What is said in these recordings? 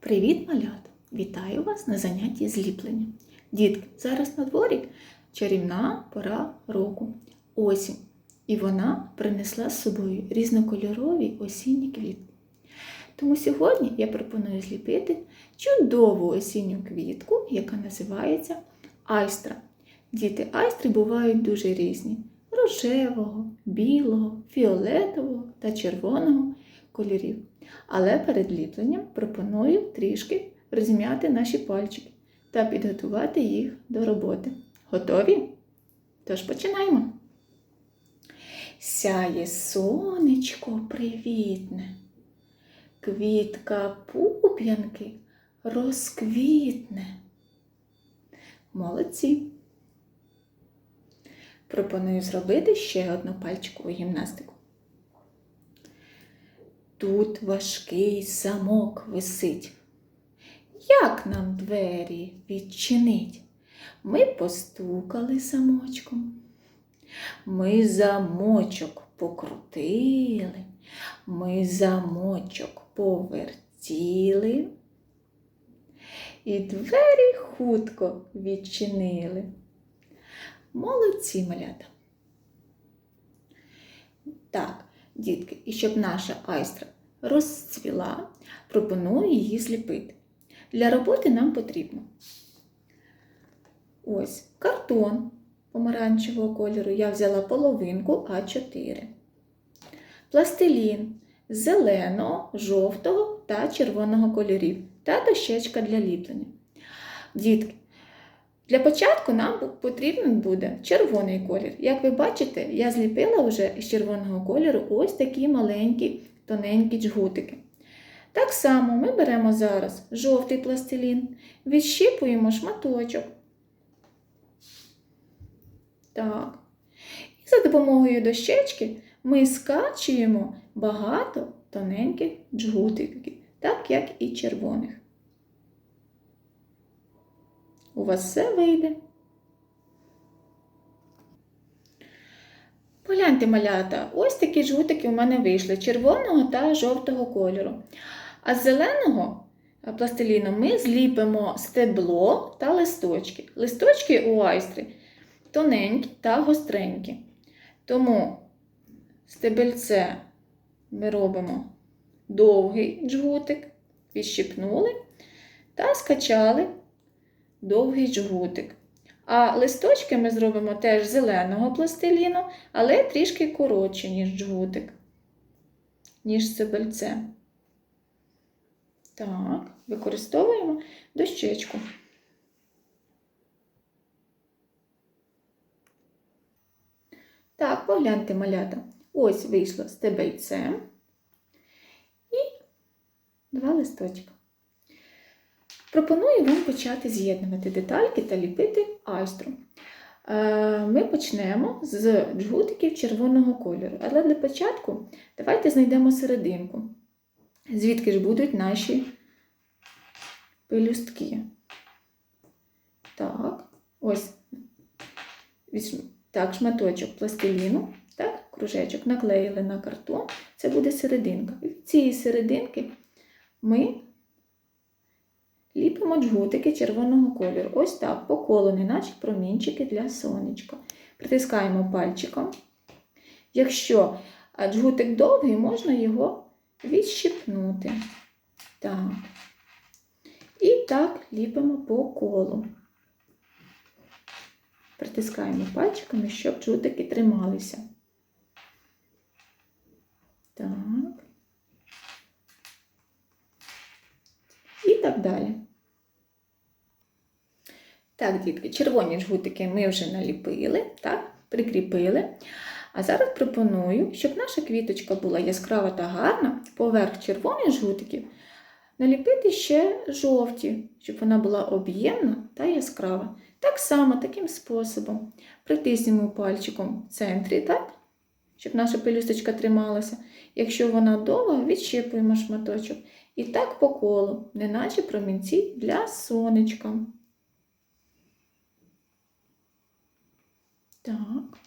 Привіт, малята! Вітаю вас на занятті зліплення. Дітки, зараз на дворі чарівна пора року осінь. І вона принесла з собою різнокольорові осінні квітки. Тому сьогодні я пропоную зліпити чудову осінню квітку, яка називається айстра. Діти айстри бувають дуже різні: рожевого, білого, фіолетового та червоного кольорів. Але перед ліпленням пропоную трішки розм'яти наші пальчики та підготувати їх до роботи. Готові? Тож починаємо. Сяє сонечко привітне, квітка пуп'янки розквітне. Молодці. Пропоную зробити ще одну пальчикову гімнастику. Тут важкий замок висить. Як нам двері відчинить? Ми постукали замочком. Ми замочок покрутили, ми замочок повертіли. І двері хутко відчинили. Молодці малята. Так, дітки, і щоб наша айстра розцвіла, пропоную її зліпити. Для роботи нам потрібно ось картон помаранчевого кольору. Я взяла половинку А4. Пластилін зеленого, жовтого та червоного кольорів та дощечка для ліплення. Дітки, для початку нам потрібен буде червоний колір. Як ви бачите, я зліпила вже з червоного кольору ось такі маленькі тоненькі джгутики. Так само ми беремо зараз жовтий пластилін, відщіпуємо шматочок. Так. І за допомогою дощечки ми скачуємо багато тоненьких джгутиків, так як і червоних. У вас все вийде. Погляньте, малята, ось такі жгутики у мене вийшли червоного та жовтого кольору. А з зеленого пластиліну ми зліпимо стебло та листочки. Листочки у айстри тоненькі та гостренькі. Тому стебельце ми робимо довгий джгутик, відщипнули та скачали довгий джгутик. А листочки ми зробимо теж зеленого пластиліну, але трішки коротше, ніж джгутик, ніж стебельце. Так, використовуємо дощечку. Так, погляньте малята. Ось вийшло стебельце і два листочка. Пропоную вам почати з'єднувати детальки та ліпити айстру. Е, Ми почнемо з джгутиків червоного кольору. Але для початку давайте знайдемо серединку, звідки ж будуть наші пелюстки. Так, ось так, шматочок пластиліну, так, кружечок наклеїли на картон, це буде серединка. І від цієї серединки ми ліпимо джгутики червоного кольору. Ось так, по колу, неначе промінчики для сонечка. Притискаємо пальчиком. Якщо джгутик довгий, можна його відщипнути. Так. І так ліпимо по колу. Притискаємо пальчиками, щоб джутики трималися. Так. І так далі. Так, дітки, червоні жгутики ми вже наліпили, так, прикріпили. А зараз пропоную, щоб наша квіточка була яскрава та гарна, поверх червоних жгутиків наліпити ще жовті, щоб вона була об'ємна та яскрава. Так само, таким способом. Притиснемо пальчиком в центрі, так? Щоб наша пелюсточка трималася. Якщо вона довга, відщепуємо шматочок. І так по колу, неначе промінці для сонечка. Так.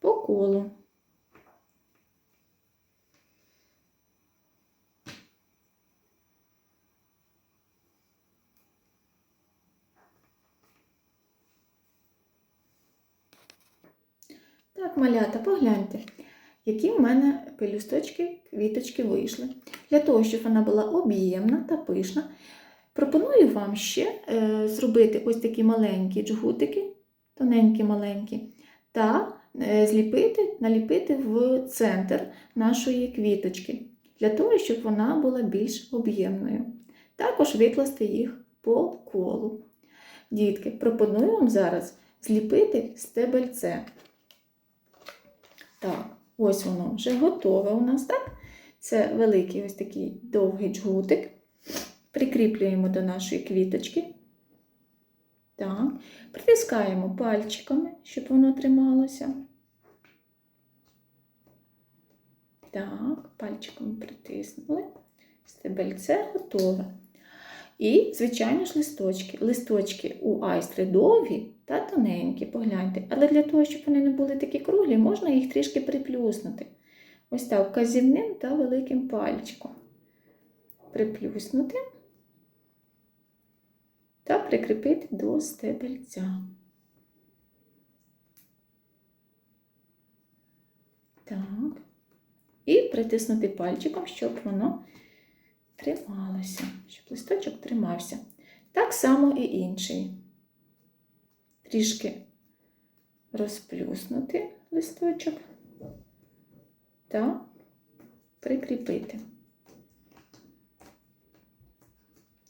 По колу. Так, малята, погляньте, які в мене пелюсточки, квіточки вийшли. Для того, щоб вона була об'ємна та пишна, пропоную вам ще е, зробити ось такі маленькі джгутики, тоненькі маленькі, та е, зліпити, наліпити в центр нашої квіточки, для того, щоб вона була більш об'ємною. Також викласти їх по колу. Дітки, пропоную вам зараз зліпити стебельце. Так, ось воно вже готове у нас, так? Це великий ось такий довгий джгутик. Прикріплюємо до нашої квіточки. Так, притискаємо пальчиками, щоб воно трималося. Так, пальчиками притиснули. Стебельце готове. І, звичайно ж, листочки. Листочки у айстри довгі та тоненькі, погляньте. Але для того, щоб вони не були такі круглі, можна їх трішки приплюснути. Ось так, казівним та великим пальчиком. Приплюснути та прикріпити до стебельця. Так. І притиснути пальчиком, щоб воно трималося, щоб листочок тримався. Так само і інший. Трішки розплюснути листочок та прикріпити.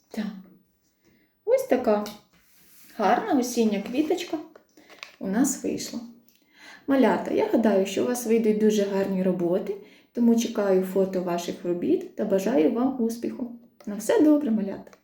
Так. Ось така гарна осіння квіточка у нас вийшла. Малята, я гадаю, що у вас вийдуть дуже гарні роботи, тому чекаю фото ваших робіт та бажаю вам успіху. На все добре, малята!